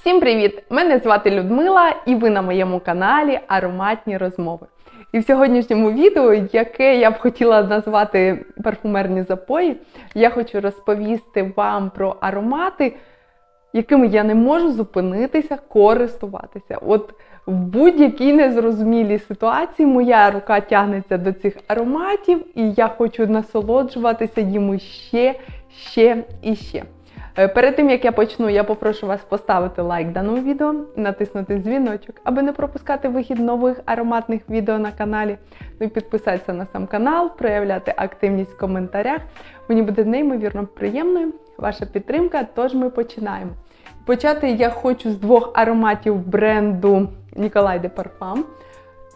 Всім привіт! Мене звати Людмила, і ви на моєму каналі Ароматні розмови. І в сьогоднішньому відео, яке я б хотіла назвати парфумерні запої, я хочу розповісти вам про аромати, якими я не можу зупинитися, користуватися. От в будь-якій незрозумілій ситуації моя рука тягнеться до цих ароматів, і я хочу насолоджуватися їм ще, ще і ще. Е, Перед тим як я почну, я попрошу вас поставити лайк даному відео, натиснути дзвіночок, аби не пропускати вихід нових ароматних відео на каналі. Ну і підписатися на сам канал, проявляти активність в коментарях. Мені буде неймовірно приємною ваша підтримка, тож ми починаємо. Почати я хочу з двох ароматів бренду Nicolai de Parfum.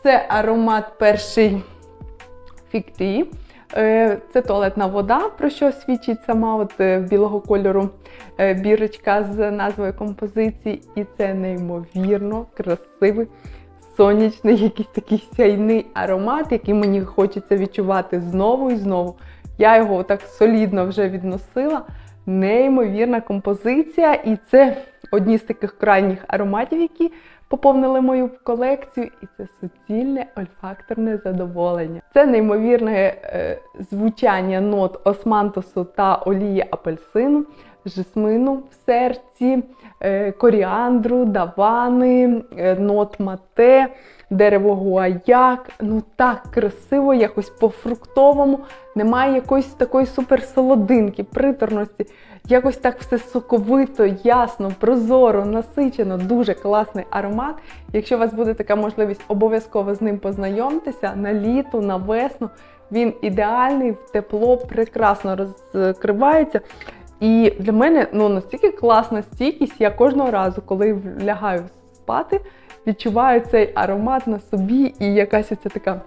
Це аромат перший Фікті. Це туалетна вода, про що свідчить сама от е, білого кольору е, бірочка з назвою композиції. І це неймовірно красивий, сонячний, якийсь такий сяйний аромат, який мені хочеться відчувати знову і знову. Я його так солідно вже відносила. Неймовірна композиція, і це одні з таких крайніх ароматів, які поповнили мою колекцію, і це суцільне ольфакторне задоволення. Це неймовірне е, звучання нот османтусу та олії апельсину, жасмину в серці, е, коріандру, давани, е, нот мате, дерево гуаяк. Ну так красиво, якось по-фруктовому. Немає якоїсь такої суперсолодинки, приторності. Якось так все соковито, ясно, прозоро, насичено, дуже класний аромат. Якщо у вас буде така можливість, обов'язково з ним познайомтеся на літо, на весну. Він ідеальний, в тепло, прекрасно розкривається. І для мене ну, настільки класна стійкість, я кожного разу, коли лягаю спати, відчуваю цей аромат на собі і якась ця така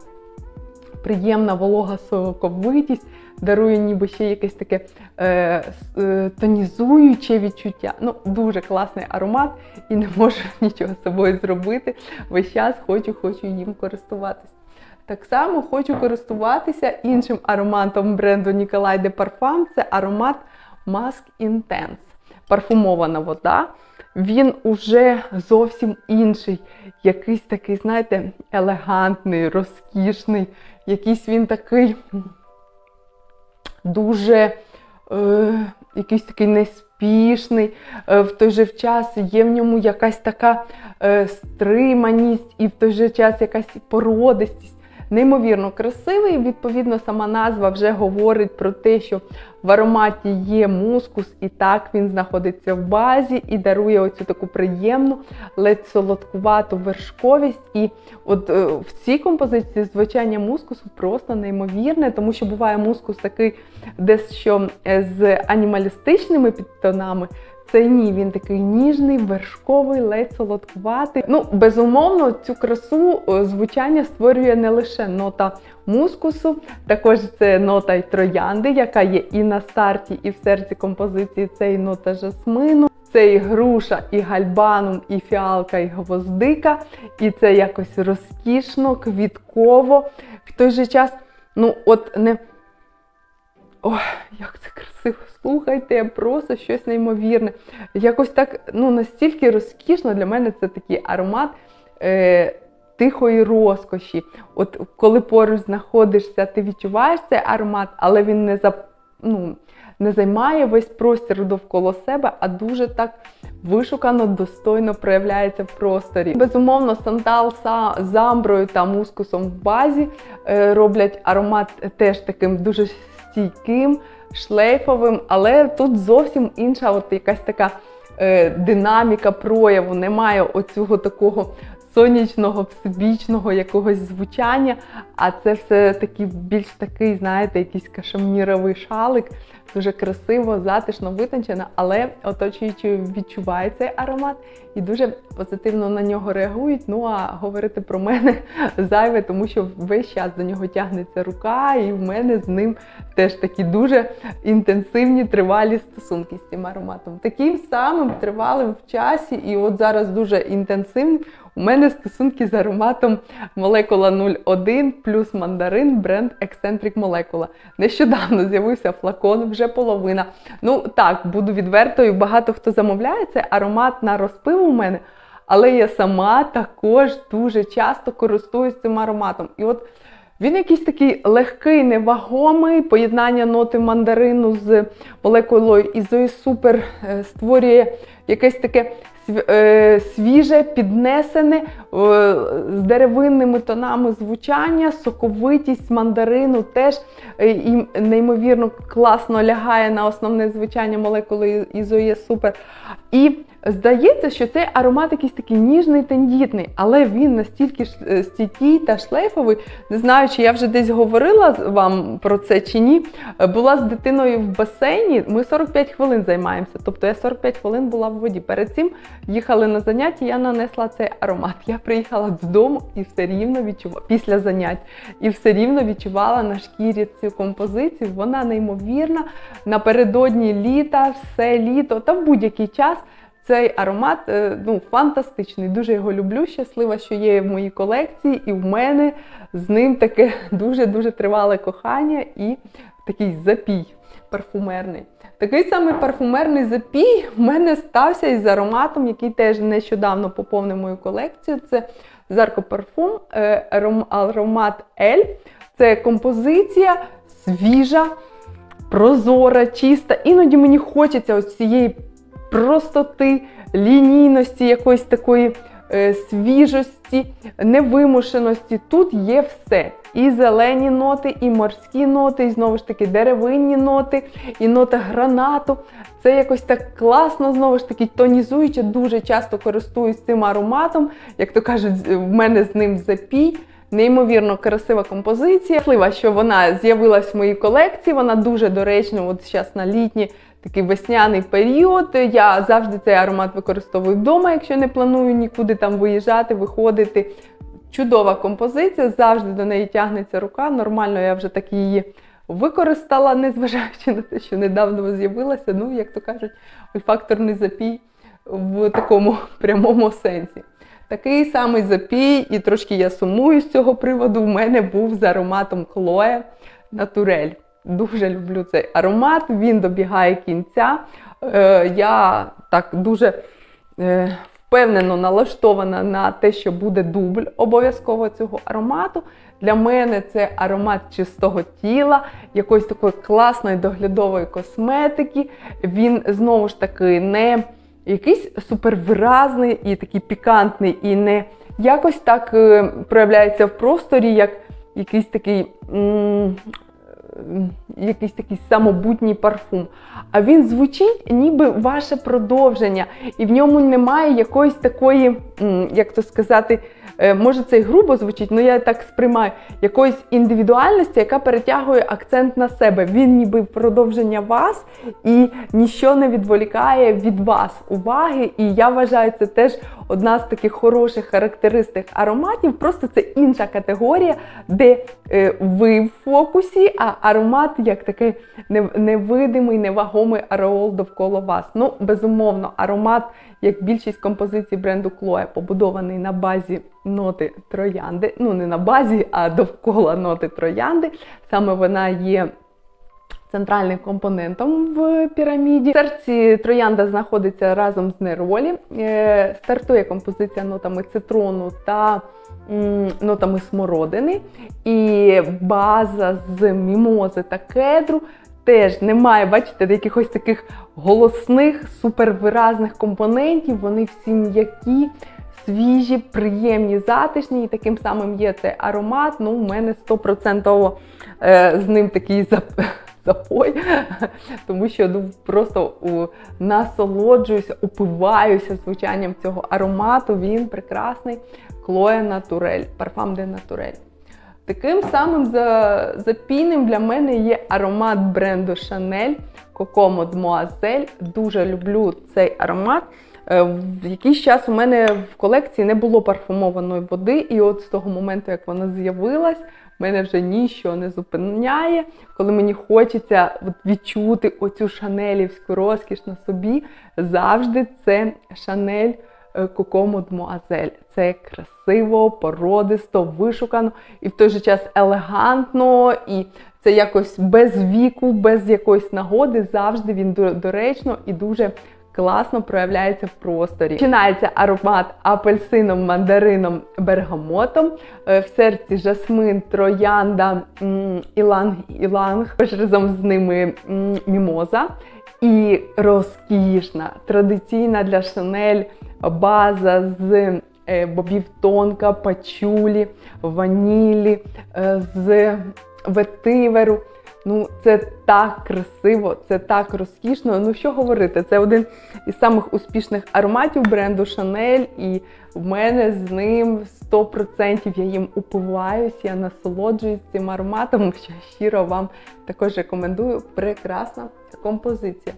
приємна волога соковитість, дарує ніби ще якесь таке е, е, тонізуюче відчуття. Ну, Дуже класний аромат і не можу нічого з собою зробити. Весь час хочу, хочу їм користуватися. Так само хочу користуватися іншим ароматом бренду Nicolai de Parfum. Це аромат Mask Intense. Парфумована вода. Він уже зовсім інший, якийсь такий, знаєте, елегантний, розкішний, якийсь він такий дуже е, якийсь такий неспішний, е, в той же час є в ньому якась така е, стриманість і в той же час якась породистість. Неймовірно красивий, відповідно, сама назва вже говорить про те, що в ароматі є мускус, і так він знаходиться в базі і дарує оцю таку приємну, ледь солодкувату вершковість. І от е, в цій композиції звучання мускусу просто неймовірне, тому що буває мускус такий дещо е, з анімалістичними підтонами. Це ні, він такий ніжний, вершковий, ледь солодкуватий. Ну, безумовно, цю красу е, звучання створює не лише нота мускусу, також це нота й троянди, яка є і на старті, і в серці композиції. Це і нота жасмину, це і груша, і гальбанум, і фіалка, і гвоздика. І це якось розкішно, квітково. В той же час, ну, от не. Ой, як це красиво! Слухайте, просто щось неймовірне. Якось так, ну настільки розкішно для мене це такий аромат е, тихої розкоші. От коли поруч знаходишся, ти відчуваєш цей аромат, але він не за, ну, не займає весь простір довкола себе, а дуже так вишукано, достойно проявляється в просторі. Безумовно, сандал з амброю та мускусом в базі е, роблять аромат теж таким дуже стійким, шлейфовим, але тут зовсім інша, от якась така е, динаміка прояву. Немає оцього такого сонячного, всебічного якогось звучання, а це все таки більш такий, знаєте, якийсь кашеміровий шалик. Дуже красиво, затишно, витончено, але оточуючи відчуває цей аромат і дуже позитивно на нього реагують. Ну а говорити про мене зайве, тому що весь час до нього тягнеться рука, і в мене з ним теж такі дуже інтенсивні тривалі стосунки з цим ароматом. Таким самим тривалим в часі, і от зараз дуже інтенсивним У мене стосунки з ароматом молекула 01 плюс мандарин бренд Eccentric Molecula. Нещодавно з'явився флакон, вже половина. Ну так, буду відвертою. Багато хто замовляє це аромат на розпив у мене, але я сама також дуже часто користуюсь цим ароматом. І от він якийсь такий легкий, невагомий, поєднання ноти мандарину з молекулою ізої супер створює якесь таке свіже, піднесене е, з деревинними тонами звучання, соковитість мандарину теж е, і неймовірно класно лягає на основне звучання молекули ізоє супер. І здається, що цей аромат якийсь такий ніжний, тендітний, але він настільки е, стійкий та шлейфовий. Не знаю, чи я вже десь говорила вам про це чи ні. Е, Була з дитиною в басейні. Ми 45 хвилин займаємося. Тобто я 45 хвилин була в воді. Перед цим їхали на заняття, я нанесла цей аромат. Я приїхала додому і все рівно відчувала після занять, і все рівно відчувала на шкірі цю композицію. Вона неймовірна. Напередодні літа, все літо та в будь-який час. Цей аромат е, ну, фантастичний. Дуже його люблю. Щаслива, що є в моїй колекції, і в мене з ним таке дуже-дуже тривале кохання і такий запій парфумерний. Такий самий парфумерний запій в мене стався із ароматом, який теж нещодавно поповнив мою колекцію. Це Зарко Парфум, е, аромат Ель. Це композиція свіжа, прозора, чиста. Іноді мені хочеться ось цієї простоти, лінійності, якоїсь такої е, свіжості, невимушеності. Тут є все. І зелені ноти, і морські ноти, і знову ж таки деревинні ноти, і нота гранату. Це якось так класно, знову ж таки, тонізуюче. Дуже часто користуюсь цим ароматом. Як то кажуть, в мене з ним запій. Неймовірно красива композиція. Щаслива, що вона з'явилась в моїй колекції. Вона дуже доречна, от зараз на літній такий весняний період. Я завжди цей аромат використовую вдома, якщо не планую нікуди там виїжджати, виходити. Чудова композиція, завжди до неї тягнеться рука. Нормально, я вже так її використала, незважаючи на те, що недавно з'явилася. Ну, як то кажуть, факторний запій в такому прямому сенсі. Такий самий запій, і трошки я сумую з цього приводу. В мене був з ароматом Chloe Naturel. Дуже люблю цей аромат, він добігає кінця. Е, я так дуже е, впевнено налаштована на те, що буде дубль обов'язково цього аромату. Для мене це аромат чистого тіла, якоїсь такої класної доглядової косметики. Він знову ж таки не якийсь супервиразний і такий пікантний, і не якось так е, проявляється в просторі, як якийсь такий. Якийсь такий самобутній парфум. А він звучить ніби ваше продовження, і в ньому немає якоїсь такої, як то сказати, е, може це й грубо звучить, але я так сприймаю, якоїсь індивідуальності, яка перетягує акцент на себе. Він ніби продовження вас і ніщо не відволікає від вас уваги. І я вважаю, це теж одна з таких хороших характеристик ароматів. Просто це інша категорія, де е, ви в фокусі, а аромат як такий невидимий, невагомий ареол довкола вас. Ну, безумовно, аромат, як більшість композицій бренду Клоя, побудований на базі ноти троянди. Ну, не на базі, а довкола ноти троянди. Саме вона є центральним компонентом в піраміді. В серці троянда знаходиться разом з неролі. Е, Стартує композиція нотами цитрону та нотами смородини. І база з мімози та кедру. Теж немає, бачите, якихось таких голосних, супервиразних компонентів. Вони всі м'які, свіжі, приємні, затишні. І таким самим є цей аромат. Ну, у мене 100% е, з ним такий запой, тому що ну, просто у, насолоджуюся, упиваюся звучанням цього аромату. Він прекрасний. Chloe Naturel, парфам де Naturel. Таким самим запійним для мене є аромат бренду Chanel Coco Mademoiselle. Дуже люблю цей аромат. Е, В якийсь час у мене в колекції не було парфумованої води, і от з того моменту, як вона з'явилась, мене вже нічого не зупиняє. Коли мені хочеться відчути оцю шанелівську розкіш на собі, завжди це Шанель е, Коко Мадмуазель. Це красиво, породисто, вишукано і в той же час елегантно, і це якось без віку, без якоїсь нагоди. Завжди він доречно і дуже класно проявляється в просторі. Починається аромат апельсином, мандарином, бергамотом. Е, В серці жасмин, троянда, іланг, іланг, Також разом з ними мімоза. І розкішна, традиційна для Шанель база з е, бобів тонка, пачулі, ванілі, е, з ветиверу. Ну, це так красиво, це так розкішно. Ну що говорити, це один із самих успішних ароматів бренду Шанель, і в мене з ним 100% я їм упиваюсь, я насолоджуюсь цим ароматом, що щиро вам також рекомендую. Прекрасна композиція.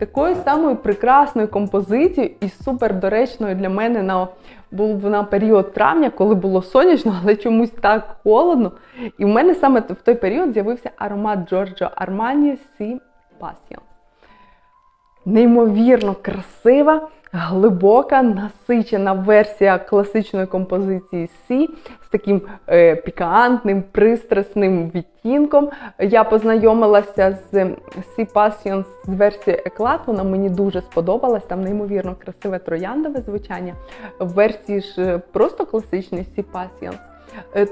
Такою самою прекрасною композицією і супер доречною для мене на був на період травня, коли було сонячно, але чомусь так холодно. І в мене саме в той період з'явився аромат Джорджо Армані Сі Пасіон. Неймовірно красива, глибока, насичена версія класичної композиції Сі з таким е, пікантним, пристрасним відтінком. Я познайомилася з Sea Passions з версією Еклат. Вона мені дуже сподобалась. Там неймовірно красиве трояндове звучання. В версії ж е, просто класичний Sea Passion Е,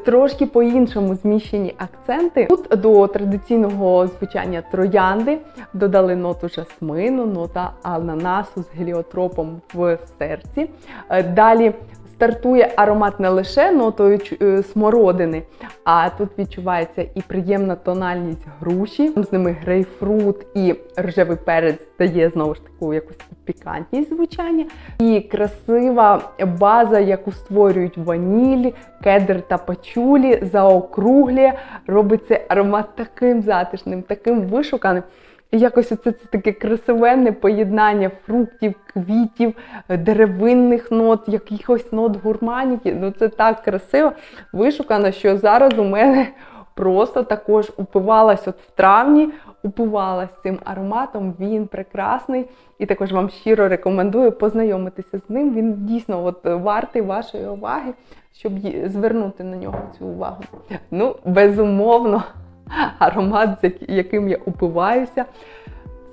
Трошки по-іншому зміщені акценти. Тут до традиційного звучання троянди додали ноту жасмину, нота ананасу з геліотропом в серці. Е, Далі стартує аромат не лише нотою е, смородини, а тут відчувається і приємна тональність груші. З ними грейпфрут і рожевий перець дає знову ж таку якусь пікантність звучання. І красива база, яку створюють ваніль, кедр та пачулі, заокруглює, робить цей аромат таким затишним, таким вишуканим. Якось оце це таке красивенне поєднання фруктів, квітів, деревинних нот, якихось нот гурманіки. Ну це так красиво вишукано, що зараз у мене просто також упивалась от в травні, упивалась цим ароматом. Він прекрасний. І також вам щиро рекомендую познайомитися з ним. Він дійсно от вартий вашої уваги, щоб звернути на нього цю увагу. Ну, безумовно, аромат, яким я упиваюся.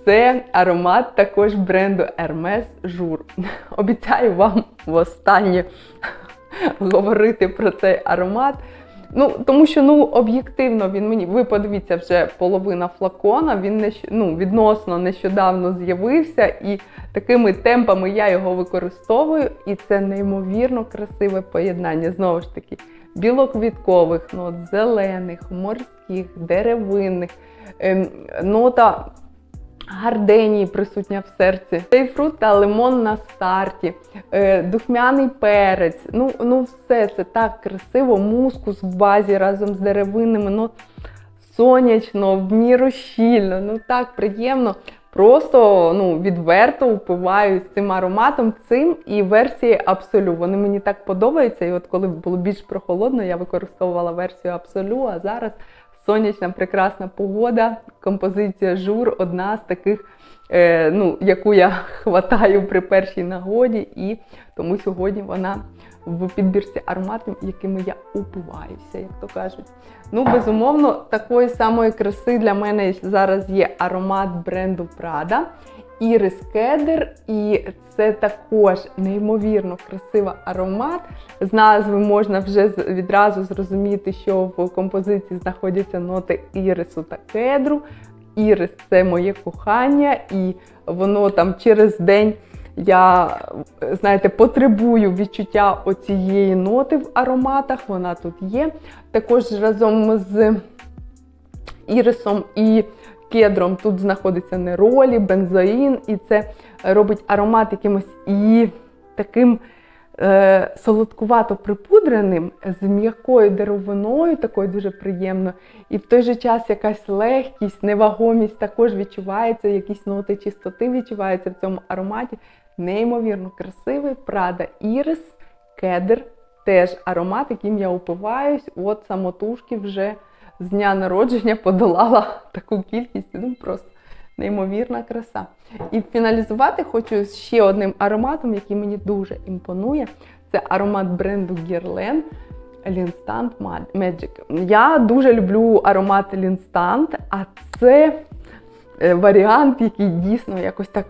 Це аромат також бренду Hermes Jour. Обіцяю вам востаннє говорити про цей аромат. Ну, тому що ну, об'єктивно він мені. Ви подивіться, вже половина флакона, він нещ... ну, відносно нещодавно з'явився, і такими темпами я його використовую. І це неймовірно красиве поєднання. Знову ж таки, білоквіткових нот, зелених, морських, деревинних, ем, нота гарденії присутня в серці. Сейфрут та лимон на старті, е, духмяний перець. Ну, ну все це так красиво, мускус в базі разом з деревинами. Ну, сонячно, в міру щільно, ну так приємно. Просто ну, відверто упиваюсь цим ароматом, цим і версії Абсолю. Вони мені так подобаються. І от коли було більш прохолодно, я використовувала версію Абсолю, а зараз сонячна, прекрасна погода. Композиція жур одна з таких, е, ну, яку я хватаю при першій нагоді, і тому сьогодні вона в підбірці ароматів, якими я упиваюся, як то кажуть. Ну, безумовно, такої самої краси для мене зараз є аромат бренду Prada. Ірис Кедр, і це також неймовірно красивий аромат. З назви можна вже відразу зрозуміти, що в композиції знаходяться ноти ірису та кедру. Ірис це моє кохання, і воно там через день я, знаєте, потребую відчуття оцієї ноти в ароматах. Вона тут є. Також разом з ірисом і кедром тут знаходиться неролі, бензоїн, і це робить аромат якимось і таким е, солодкувато припудреним, з м'якою деревиною, такою дуже приємно. І в той же час якась легкість, невагомість також відчувається, якісь ноти чистоти відчуваються в цьому ароматі. Неймовірно красивий Прада Ірис, кедр, теж аромат, яким я упиваюсь. От самотужки вже з дня народження подолала таку кількість. Ну просто неймовірна краса. І фіналізувати хочу ще одним ароматом, який мені дуже імпонує. Це аромат бренду Guerlain Linstant Magic. Я дуже люблю аромат Linstant, а це е, варіант, який дійсно якось так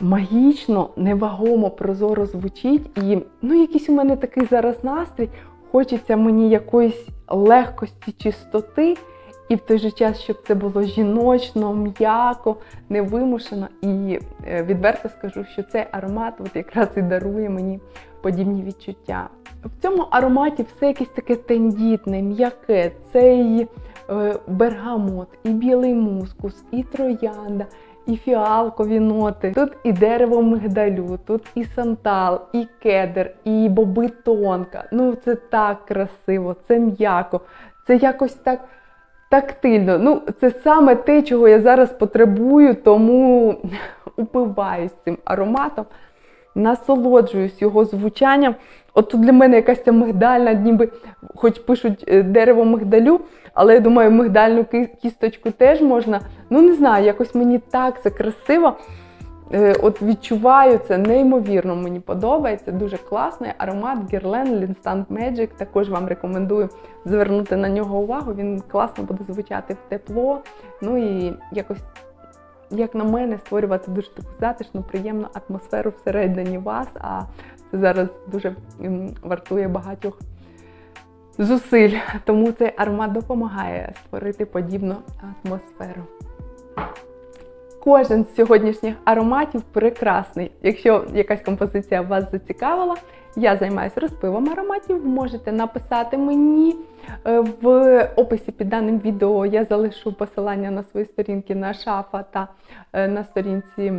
магічно, невагомо, прозоро звучить. І ну, якийсь у мене такий зараз настрій. Хочеться мені якоїсь легкості, чистоти, і в той же час, щоб це було жіночно, м'яко, невимушено. І е, відверто скажу, що цей аромат от якраз і дарує мені подібні відчуття. В цьому ароматі все якесь таке тендітне, м'яке, це і е, бергамот, і білий мускус, і троянда, і фіалкові ноти. Тут і дерево мигдалю, тут і сантал, і кедр, і боби тонка. Ну це так красиво, це м'яко, це якось так. Тактильно, ну це саме те, чого я зараз потребую, тому упиваюсь цим ароматом, насолоджуюсь його звучанням. От тут для мене якась ця мигдальна, ніби, хоч пишуть е, дерево мигдалю, але я думаю, мигдальну кісточку теж можна. Ну не знаю, якось мені так це красиво. Е, От відчуваю це неймовірно, мені подобається. Дуже класний аромат Guerlain Instant Magic. Також вам рекомендую звернути на нього увагу. Він класно буде звучати в тепло. Ну і якось, як на мене, створювати дуже таку затишну, приємну атмосферу всередині вас. А зараз дуже вартує багатьох зусиль. Тому цей аромат допомагає створити подібну атмосферу. Кожен з сьогоднішніх ароматів прекрасний. Якщо якась композиція вас зацікавила, я займаюся розпивом ароматів. Можете написати мені Е, в описі під даним відео. Я залишу посилання на свої сторінки на шафа та е, на сторінці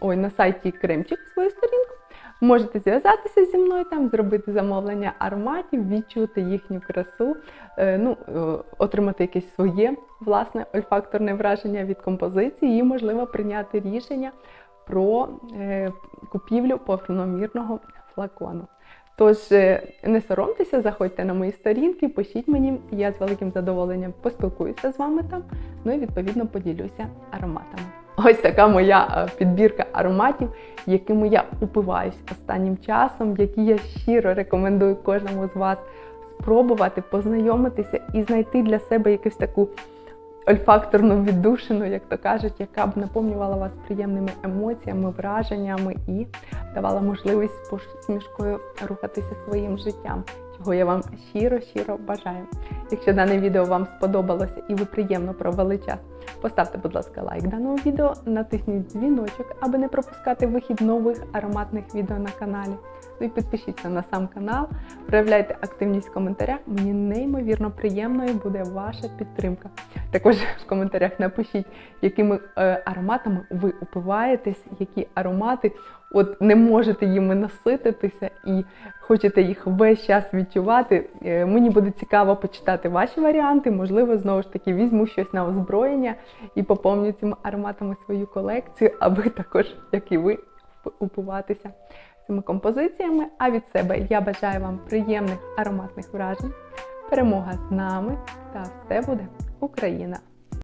ой, на сайті Кремчик свою сторінку. Можете зв'язатися зі мною там, зробити замовлення ароматів, відчути їхню красу, е, ну, е, отримати якесь своє власне ольфакторне враження від композиції і, можливо, прийняти рішення про е, купівлю повномірного флакону. Тож не соромтеся, заходьте на мої сторінки, пишіть мені, я з великим задоволенням поспілкуюся з вами там, ну і відповідно поділюся ароматами. Ось така моя е, підбірка ароматів, якими я упиваюсь останнім часом, які я щиро рекомендую кожному з вас спробувати, познайомитися і знайти для себе якусь таку ольфакторну віддушину, як то кажуть, яка б наповнювала вас приємними емоціями, враженнями і давала можливість посмішкою рухатися своїм життям, чого я вам щиро-щиро бажаю. Якщо дане відео вам сподобалося і ви приємно провели час, поставте, будь ласка, лайк даному відео, натисніть дзвіночок, аби не пропускати вихід нових ароматних відео на каналі. Ну і підпишіться на сам канал, проявляйте активність в коментарях. Мені неймовірно приємною буде ваша підтримка. Також в коментарях напишіть, якими е, ароматами ви упиваєтесь, які аромати от не можете їми насититися і хочете їх весь час відчувати. Е, мені буде цікаво почитати ваші варіанти. Можливо, знову ж таки візьму щось на озброєння і поповню цими ароматами свою колекцію, аби також, як і ви, упиватися цими композиціями. А від себе я бажаю вам приємних ароматних вражень. Перемога з нами та все буде Україна!